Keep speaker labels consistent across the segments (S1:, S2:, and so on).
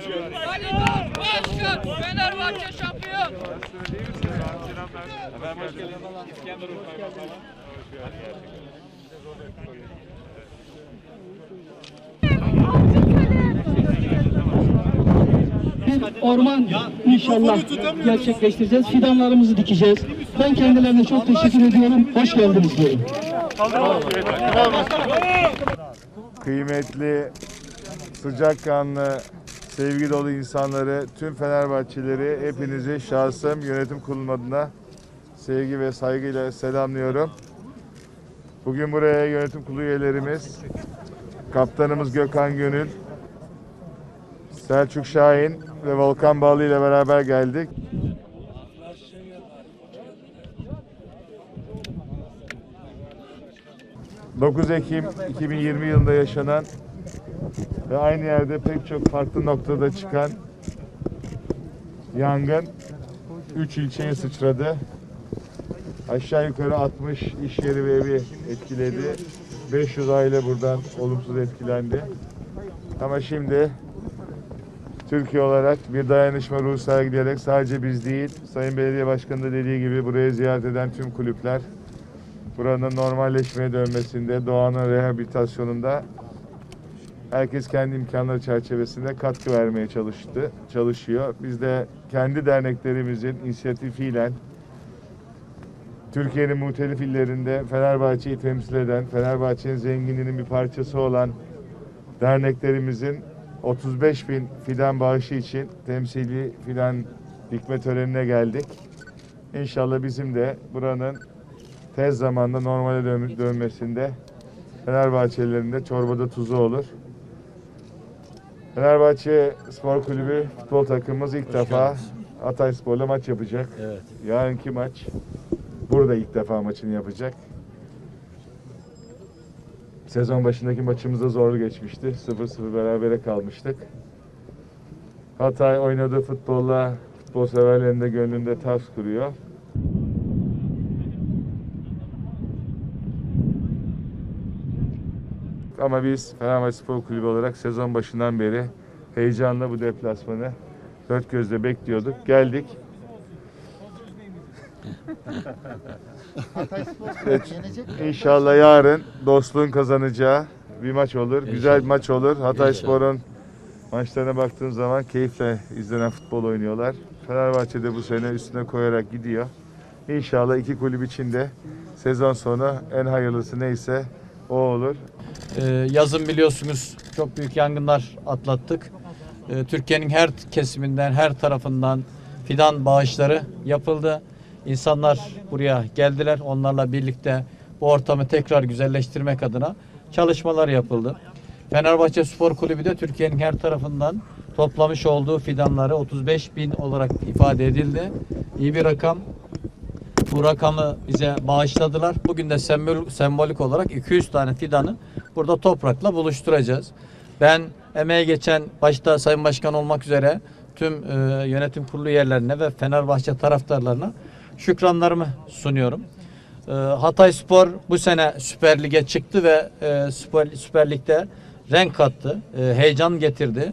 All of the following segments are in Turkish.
S1: Hoş.
S2: Ali Doğan Başkan, Fenerbahçe şampiyon.
S3: bir orman inşallah gerçekleştireceğiz. Fidanlarımızı dikeceğiz. Ben kendilerine çok teşekkür ediyorum. Hoş geldiniz diyorum.
S4: kıymetli, sıcakkanlı, sevgi dolu insanları, tüm Fenerbahçeleri hepinizi şahsım yönetim kurulu adına sevgi ve saygıyla selamlıyorum. Bugün buraya yönetim kurulu üyelerimiz, kaptanımız Gökhan Gönül, Selçuk Şahin ve Volkan Bağlı ile beraber geldik. ...9 Ekim 2020 yılında yaşanan ve aynı yerde pek çok farklı noktada çıkan yangın 3 ilçeye sıçradı. Aşağı yukarı 60 iş yeri ve evi etkiledi. 500 aile buradan olumsuz etkilendi. Ama şimdi Türkiye olarak bir dayanışma ruhu sergileyerek sadece biz değil, Sayın Belediye Başkanı da dediği gibi buraya ziyaret eden tüm kulüpler buranın normalleşmeye dönmesinde, doğanın rehabilitasyonunda herkes kendi imkanları çerçevesinde katkı vermeye çalıştı, çalışıyor. Biz de kendi derneklerimizin inisiyatifiyle Türkiye'nin muhtelif illerinde Fenerbahçe'yi temsil eden, Fenerbahçe'nin zenginliğinin bir parçası olan derneklerimizin 35 bin fidan bağışı için temsili fidan dikme törenine geldik. İnşallah bizim de buranın tez zamanda normale dön- dönmesinde Fenerbahçelilerin de çorbada tuzu olur. Fenerbahçe Spor Kulübü futbol takımımız ilk defa Hatay Spor'la maç yapacak.
S1: Evet.
S4: Yarınki maç burada ilk defa maçını yapacak. Sezon başındaki maçımız da zorlu geçmişti. 0-0 berabere kalmıştık. Hatay oynadığı futbolla futbol severlerin de gönlünde ters kuruyor. Ama biz Fenerbahçe Spor Kulübü olarak sezon başından beri heyecanla bu deplasmanı dört gözle bekliyorduk. Geldik. Evet, İnşallah yarın dostluğun kazanacağı bir maç olur. Güzel bir maç olur. Hatay Spor'un maçlarına baktığım zaman keyifle izlenen futbol oynuyorlar. Fenerbahçe de bu sene üstüne koyarak gidiyor. İnşallah iki kulüp için de sezon sonu en hayırlısı neyse o olur.
S5: Ee, yazın biliyorsunuz çok büyük yangınlar atlattık. Ee, Türkiye'nin her kesiminden, her tarafından fidan bağışları yapıldı. İnsanlar buraya geldiler. Onlarla birlikte bu ortamı tekrar güzelleştirmek adına çalışmalar yapıldı. Fenerbahçe Spor Kulübü de Türkiye'nin her tarafından toplamış olduğu fidanları 35 bin olarak ifade edildi. İyi bir rakam. Bu rakamı bize bağışladılar. Bugün de sembol, sembolik olarak 200 tane fidanı burada toprakla buluşturacağız. Ben emeğe geçen başta Sayın Başkan olmak üzere tüm e, yönetim kurulu üyelerine ve Fenerbahçe taraftarlarına şükranlarımı sunuyorum. E, Hatay Spor bu sene Süper Lig'e çıktı ve e, Süper, Süper Lig'de renk kattı, e, heyecan getirdi.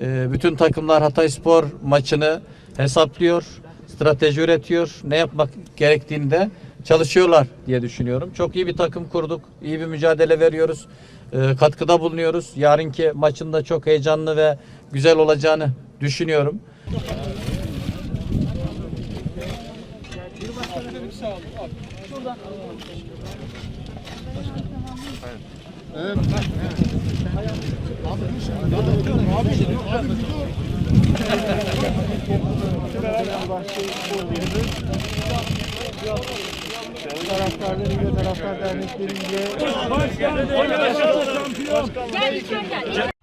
S5: E, bütün takımlar Hatay Spor maçını hesaplıyor, strateji üretiyor, ne yapmak gerektiğini de çalışıyorlar diye düşünüyorum. Çok iyi bir takım kurduk, iyi bir mücadele veriyoruz, e, katkıda bulunuyoruz. Yarınki maçın da çok heyecanlı ve güzel olacağını düşünüyorum.
S3: Taraftarlarıyla, taraftar dernekleriyle
S6: Gel bir gel.